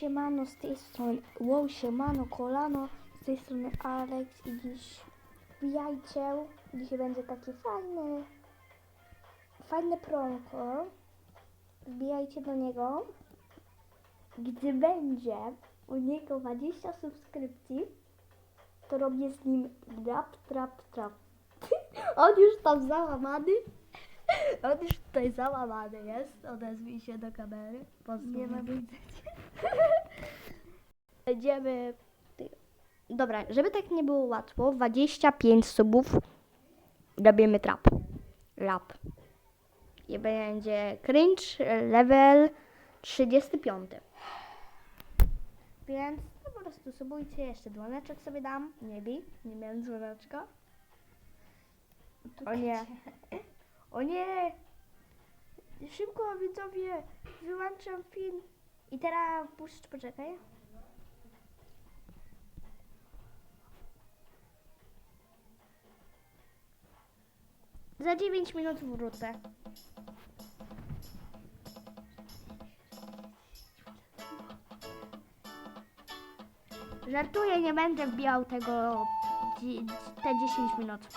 Siemano, z tej strony wow, siemano, kolano, z tej strony Alex i dziś wbijajcie, dzisiaj będzie taki fajny, fajne pronko, wbijajcie do niego, gdy będzie u niego 20 subskrypcji, to robię z nim drap, trap, trap. On już tam załamany, on już tutaj załamany jest, odezwij się do kamery, Nie ma Będziemy. Dobra, żeby tak nie było łatwo, 25 subów robimy trap. Rap. I będzie cringe level 35. Więc no po prostu subujcie, jeszcze dzwoneczek sobie dam. Nie bij, nie miałem dzwoneczka. O nie. O nie! Szybko widzowie, wyłączam film. I teraz puszcz, poczekaj. Za 9 minut wrócę. Żartuję, nie będę wbijał tego te 10 minut.